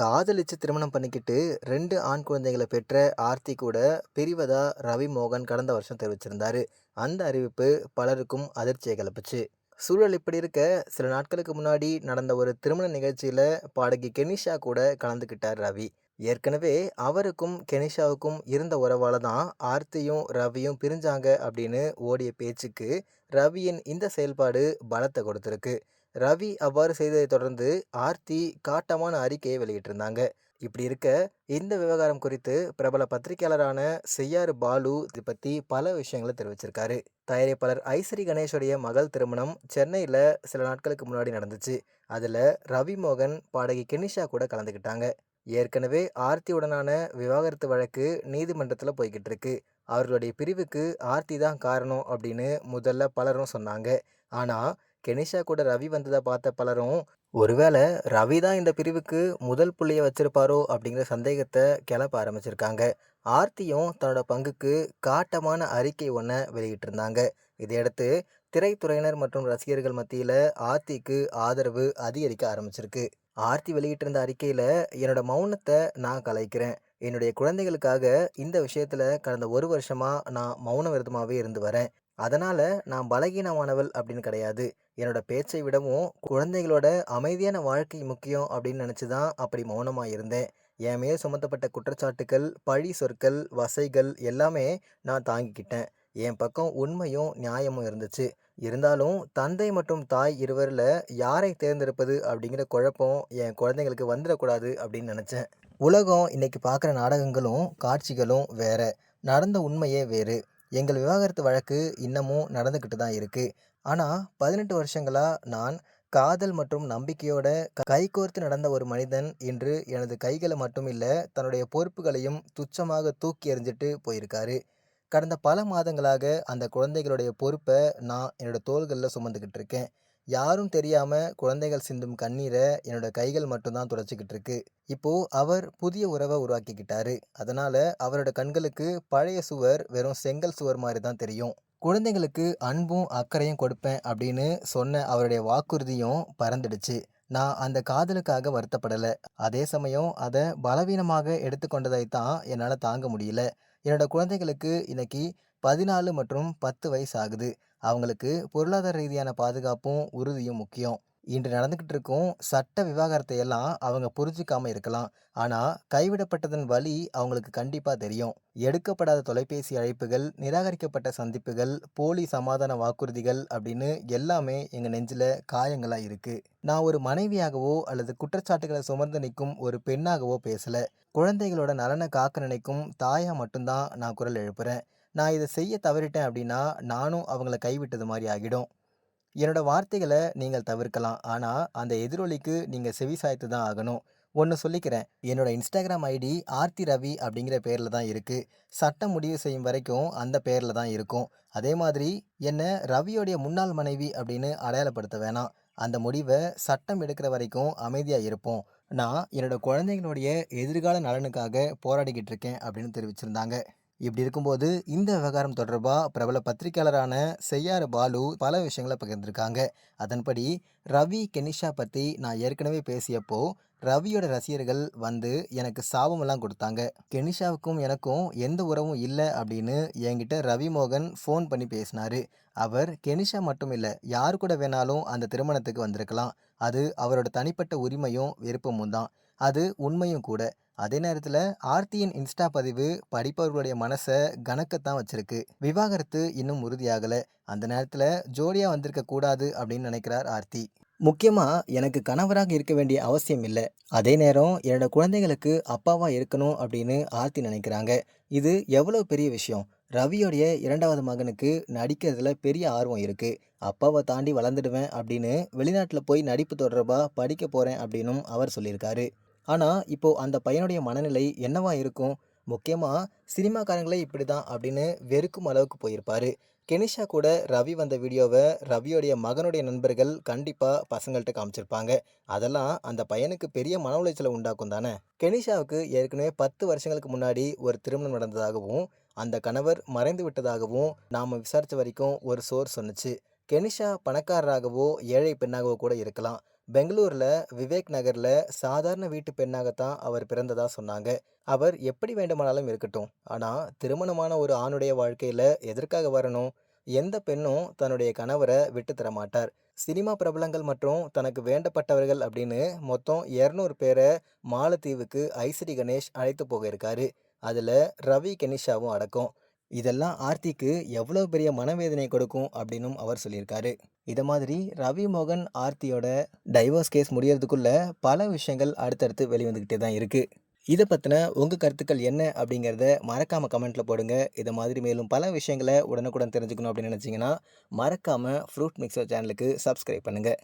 காதலிச்சு திருமணம் பண்ணிக்கிட்டு ரெண்டு ஆண் குழந்தைகளை பெற்ற ஆர்த்தி கூட பிரிவதா ரவி மோகன் கடந்த வருஷம் தெரிவிச்சிருந்தாரு. அந்த அறிவிப்பு பலருக்கும் அதிர்ச்சியை கிளப்புச்சு. சூழல் இப்படி இருக்க, சில நாட்களுக்கு முன்னாடி நடந்த ஒரு திருமண நிகழ்ச்சியில் பாடகி கெனிஷா கூட கலந்துக்கிட்டார் ரவி. ஏற்கனவே அவருக்கும் கெனிஷாவுக்கும் இருந்த உறவால் தான் ஆர்த்தியும் ரவியும் பிரிஞ்சாங்க அப்படின்னு ஓடிய பேச்சுக்கு ரவியின் இந்த செயல்பாடு பலத்தை கொடுத்துருக்கு ரவி அவ்வாறு செய்ததை தொடர்ந்து ஆர்த்தி காட்டமான அறிக்கையை வெளியிட்டிருந்தாங்க. இப்படி இருக்க, இந்த விவகாரம் குறித்து பிரபல பத்திரிகையாளரான செய்யாறு பாலு இது பற்றி பல விஷயங்கள தெரிவிச்சிருக்காரு. தயாரிப்பாளர் ஐசரி கணேஷுடைய மகள் திருமணம் சென்னையில் சில நாட்களுக்கு முன்னாடி நடந்துச்சு. அதில் ரவி மோகன், பாடகி கெனிஷா கூட கலந்துக்கிட்டாங்க. ஏற்கனவே ஆர்த்தியுடனான விவாகரத்து வழக்கு நீதிமன்றத்தில் போய்கிட்டு இருக்கு. அவர்களுடைய பிரிவுக்கு ஆர்த்தி தான் காரணம் அப்படின்னு முதல்ல பலரும் சொன்னாங்க. ஆனால் கெனிஷா கூட ரவி வந்ததை பார்த்த பலரும், ஒருவேளை ரவி தான் இந்த பிரிவுக்கு முதல் புள்ளியை வச்சிருப்பாரோ அப்படிங்கிற சந்தேகத்தை கிளப்ப ஆரம்பிச்சிருக்காங்க. ஆர்த்தியும் தன்னோட பங்குக்கு காட்டமான அறிக்கை ஒன்றை வெளியிட்டிருந்தாங்க. இதையடுத்து திரைத்துறையினர் மற்றும் ரசிகர்கள் மத்தியில் ஆர்த்திக்கு ஆதரவு அதிகரிக்க ஆரம்பிச்சிருக்கு. ஆர்த்தி வெளியிட்டிருந்த அறிக்கையில் என்னோட மௌனத்தை நான் கலைக்கிறேன். என்னுடைய குழந்தைகளுக்காக இந்த விஷயத்தில் கடந்த ஒரு வருஷமாக நான் மௌன விரதமாகவே இருந்து வரேன். அதனால் நான் பலகீனமானவள் அப்படின்னு கிடையாது. என்னோட பேச்சை விடவும் குழந்தைகளோட அமைதியான வாழ்க்கை முக்கியம் அப்படின்னு நினச்சி தான் அப்படி மௌனமாக இருந்தேன். என் மேல் சுமத்தப்பட்ட குற்றச்சாட்டுக்கள், பழி சொற்கள், வசைகள் எல்லாமே நான் தாங்கிக்கிட்டேன். என் பக்கம் உண்மையும் நியாயமும் இருந்துச்சு. இருந்தாலும் தந்தை மற்றும் தாய் இருவரில் யாரை தேர்ந்தெடுப்பது அப்படிங்கிற குழப்பம் என் குழந்தைங்களுக்கு வந்துடக்கூடாது அப்படின்னு நினச்சேன் உலகம் இன்னைக்கு பார்க்குற நாடகங்களும், காட்சிகளும் வேறு நடந்த உண்மையே வேறு. எங்கள் விவாகரத்து வழக்கு இன்னமும் நடந்துக்கிட்டு தான் இருக்குது ஆனால் பதினெட்டு வருஷங்களாக நான் காதல் மற்றும் நம்பிக்கையோட கைகோர்த்து நடந்த ஒரு மனிதன் இன்று எனது கைகளை மட்டும் இல்லை தன்னுடைய பொறுப்புகளையும் துச்சமாக தூக்கி எறிஞ்சிட்டு போயிருக்காரு. கடந்த பல மாதங்களாக அந்த குழந்தைகளுடைய பொறுப்பை நான் என்னோட தோள்களில் சுமந்துக்கிட்டு இருக்கேன். யாரும் தெரியாமல் குழந்தைகள் சிந்தும் கண்ணீரை என்னோட கைகள் மட்டும் தான் இருக்கு. இப்போ அவர் புதிய உறவை உருவாக்கிக்கிட்டாரு. அதனால அவரோட கண்களுக்கு பழைய சுவர் வெறும் செங்கல் சுவர் மாதிரி தான் தெரியும். குழந்தைங்களுக்கு அன்பும் அக்கறையும் கொடுப்பேன் அப்படின்னு சொன்ன அவருடைய வாக்குறுதியும் பறந்துடுச்சு. நான் அந்த காதலுக்காக வருத்தப்படலை அதே சமயம் அதை பலவீனமாக எடுத்துக்கொண்டதை தான் என்னால் தாங்க முடியல. என்னோட குழந்தைகளுக்கு இன்னைக்கு 14 மற்றும் 10 வயசு ஆகுது. அவங்களுக்கு பொருளாதார ரீதியான பாதுகாப்பும், உறுதியும் முக்கியம். இன்று நடந்துக்கிட்டு இருக்கும் சட்ட விவாகரத்தை எல்லாம் அவங்க புரிஞ்சுக்காம இருக்கலாம். ஆனா, கைவிடப்பட்டதன் வழி அவங்களுக்கு கண்டிப்பா தெரியும். எடுக்கப்படாத தொலைபேசி அழைப்புகள், நிராகரிக்கப்பட்ட சந்திப்புகள், போலி சமாதான வாக்குறுதிகள் அப்படின்னு எல்லாமே எங்க நெஞ்சில காயங்களா இருக்கு. நான் ஒரு மனைவியாகவோ அல்லது குற்றச்சாட்டுகளை சுமந்து நிற்கும் ஒரு பெண்ணாகவோ பேசல. குழந்தைகளோட நலன காக்க நினைக்கும் தாயா மட்டும்தான் நான் குரல் எழுப்புறேன். நான் இதை செய்ய தவறிட்டேன் அப்படின்னா, நானும் அவங்கள கைவிட்டது மாதிரி ஆகிடும். என்னோடய வார்த்தைகளை நீங்கள் தவிர்க்கலாம். ஆனால் அந்த எதிரொலிக்கு நீங்கள் செவி சாய்த்து தான் ஆகணும். ஒன்று சொல்லிக்கிறேன். என்னோட இன்ஸ்டாகிராம் ஐடி ஆர்த்தி ரவி அப்படிங்கிற பேரில் தான் இருக்குது சட்டம் முடிவு செய்யும் வரைக்கும் அந்த பேரில் தான் இருக்கும். அதே மாதிரி என்னை ரவியோடைய முன்னாள் மனைவி அப்படின்னு அடையாளப்படுத்த வேணாம். அந்த முடிவை சட்டம் எடுக்கிற வரைக்கும் அமைதியாக இருப்போம். நான் என்னோட குழந்தைங்களுடைய எதிர்கால நலனுக்காக போராடிக்கிட்டு இருக்கேன் அப்படின்னு தெரிவிச்சிருந்தாங்க. இப்படி இருக்கும்போது, இந்த விவகாரம் தொடர்பாக பிரபல பத்திரிகையாளரான செய்யார் பாலு பல விஷயங்களை பகிர்ந்திருக்காங்க. அதன்படி, ரவி, கெனிஷா பற்றி நான் ஏற்கனவே பேசியப்போ, ரவியோட ரசிகர்கள் வந்து எனக்கு சாபமெல்லாம் கொடுத்தாங்க. கெனிஷாவுக்கும் எனக்கும் எந்த உறவும் இல்லை அப்படின்னு என்கிட்ட ரவி மோகன் ஃபோன் பண்ணி பேசினாரு. அவர் கெனிஷா மட்டும் இல்லை யார் கூட வேணாலும் அந்த திருமணத்துக்கு வந்திருக்கலாம். அது அவரோட தனிப்பட்ட உரிமையும், விருப்பமும் தான். அது உண்மையும் கூட. அதே நேரத்தில் ஆர்த்தியின் இன்ஸ்டா பதிவு படிப்பவர்களுடைய மனசை கணக்கத்தான் வச்சிருக்கு. விவாகரத்து இன்னும் உறுதியாகலை அந்த நேரத்தில் ஜோடியாக வந்திருக்க கூடாது அப்படின்னு நினைக்கிறார் ஆர்த்தி. முக்கியமாக எனக்கு கணவராக இருக்க வேண்டிய அவசியம் இல்லை அதே நேரம் என்னோட குழந்தைகளுக்கு அப்பாவாக இருக்கணும் அப்படின்னு ஆர்த்தி நினைக்கிறாங்க. இது எவ்வளோ பெரிய விஷயம். ரவியோடைய இரண்டாவது மகனுக்கு நடிக்கிறதுல பெரிய ஆர்வம் இருக்குது அப்பாவை தாண்டி வளர்ந்துடுவேன் அப்படின்னு வெளிநாட்டில் போய் நடிப்பு தொடர்பாக படிக்க போகிறேன் அப்படின்னும் அவர் சொல்லியிருக்காரு. ஆனால் இப்போது அந்த பையனுடைய மனநிலை என்னவா இருக்கும்? முக்கியமாக சினிமாக்காரங்களே இப்படி தான் அப்படின்னு வெறுக்கும் அளவுக்கு போயிருப்பார் கெனிஷா கூட ரவி வந்த வீடியோவை ரவியோடைய மகனுடைய நண்பர்கள் கண்டிப்பாக பசங்கள்ட்ட காமிச்சிருப்பாங்க. அதெல்லாம் அந்த பையனுக்கு பெரிய மன உளைச்சலை உண்டாக்கும் தானே. கெனிஷாவுக்கு ஏற்கனவே 10 வருஷங்களுக்கு முன்னாடி ஒரு திருமணம் நடந்ததாகவும், அந்த கணவர் மறைந்து விட்டதாகவும் நாம் விசாரித்த வரைக்கும் ஒரு சோர் சொன்னுச்சு. கெனிஷா பணக்காரராகவோ, ஏழை பெண்ணாகவோ கூட இருக்கலாம். பெங்களூரில் விவேக் நகரில் சாதாரண வீட்டு பெண்ணாகத்தான் அவர் பிறந்ததாக சொன்னாங்க. அவர் எப்படி வேண்டுமானாலும் இருக்கட்டும். ஆனால் திருமணமான ஒரு ஆணுடைய வாழ்க்கையில் எதற்காக வரணும்? எந்த பெண்ணும் தன்னுடைய கணவரை விட்டு தர மாட்டார். சினிமா பிரபலங்கள் மற்றும் தனக்கு வேண்டப்பட்டவர்கள் அப்படின்னு மொத்தம் இரநூறு பேரை மாலத்தீவுக்கு ஐஸ்ரீ கணேஷ் அழைத்து போக இருக்காரு. அதில் ரவி, கெனிஷாவும் அடக்கம். இதெல்லாம் ஆர்த்திக்கு எவ்வளோ பெரிய மனவேதனை கொடுக்கும் அப்படின்னும் அவர் சொல்லியிருக்காரு. இதை மாதிரி ரவி மோகன், ஆர்த்தியோட டைவர்ஸ் கேஸ் முடியறதுக்குள்ள பல விஷயங்கள் அடுத்தடுத்து வெளிவந்துக்கிட்டே தான் இருக்கு. இதை பற்றின உங்கள் கருத்துக்கள் என்ன அப்படிங்கிறத மறக்காமல் கமெண்ட்டில் போடுங்க. இதை மாதிரி மேலும் பல விஷயங்களை உடனுக்குடன் தெரிஞ்சுக்கணும் அப்படின்னு நினச்சிங்கன்னா மறக்காமல் ஃப்ரூட் மிக்சர் சேனலுக்கு சப்ஸ்கிரைப் பண்ணுங்கள்